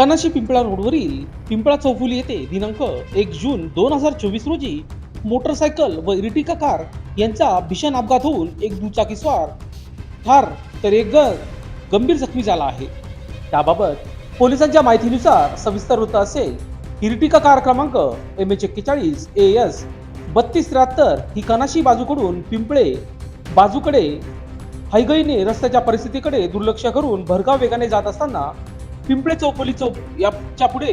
कानाशी पिंपळा रोडवरील पिंपळा चौफुली येथे दिनांक एक जून दोन हजार चोवीस रोजी मोटरसायकल व इरिटिका कार यांचा भीषण अपघात होऊन एक दुचाकीस्वार ठार तर एक ग गंभीर जखमी झाला आहे. त्याबाबत पोलिसांच्या माहितीनुसार सविस्तर वृत्त असेल इरिटिका कार क्रमांक एम एच एक्केचाळीस ए एस बत्तीस त्र्याहत्तर ही कानाशी बाजूकडून पिंपळे बाजूकडे हायगईने रस्त्याच्या परिस्थितीकडे दुर्लक्ष करून भरगाव वेगाने जात असताना पिंपळे चौपली चौक याच्यापुढे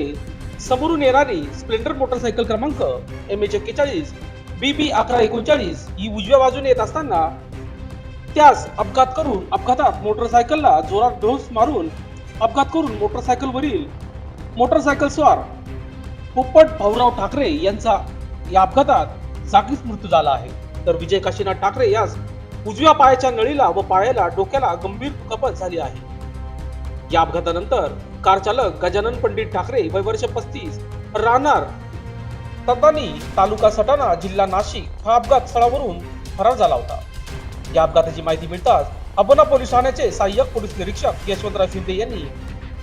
समोरून येणारी स्प्लेंडर मोटरसायकल क्रमांक एम एच एक्केचाळीस बी बी अकरा एकोणचाळीस ही उजव्या बाजूने येत असताना त्यास अपघात करून अपघातात मोटरसायकलला जोरात डोस मारून अपघात करून मोटरसायकलवरील मोटरसायकल स्वार पोपट भाऊराव ठाकरे यांचा या अपघातात जागीच मृत्यू झाला आहे. तर विजय काशीनाथ ठाकरे यास उजव्या पायाच्या नळीला व पायाला डोक्याला गंभीर दुखापत झाली आहे. या अपघातानंतर कार चालक गजानन पंडित ठाकरे वय वर्ष पस्तीस राहणार ततानी तालुका सटाणा जिल्हा नाशिक. हा अपघात स्थळावरून फरार झाला होता. या अपघाताची माहिती मिळताच अबोना पोलीस ठाण्याचे सहाय्यक पोलीस निरीक्षक यशवंतराव शिंदे यांनी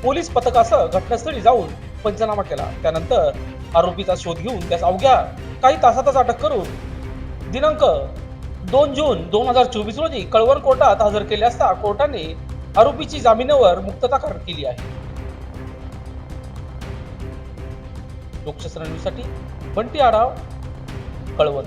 पोलीस पथकासह घटनास्थळी जाऊन पंचनामा केला. त्यानंतर आरोपीचा शोध घेऊन त्यास अवघ्या काही तासातच अटक करून दिनांक दोन जून दोन हजार चोवीस रोजी कळवण कोर्टात हजर केले असता कोर्टाने आरोपीची जामिनावर मुक्तता कर- केली आहे. लोकशास्त्र न्यूजसाठी बंटी आढाव कळवण.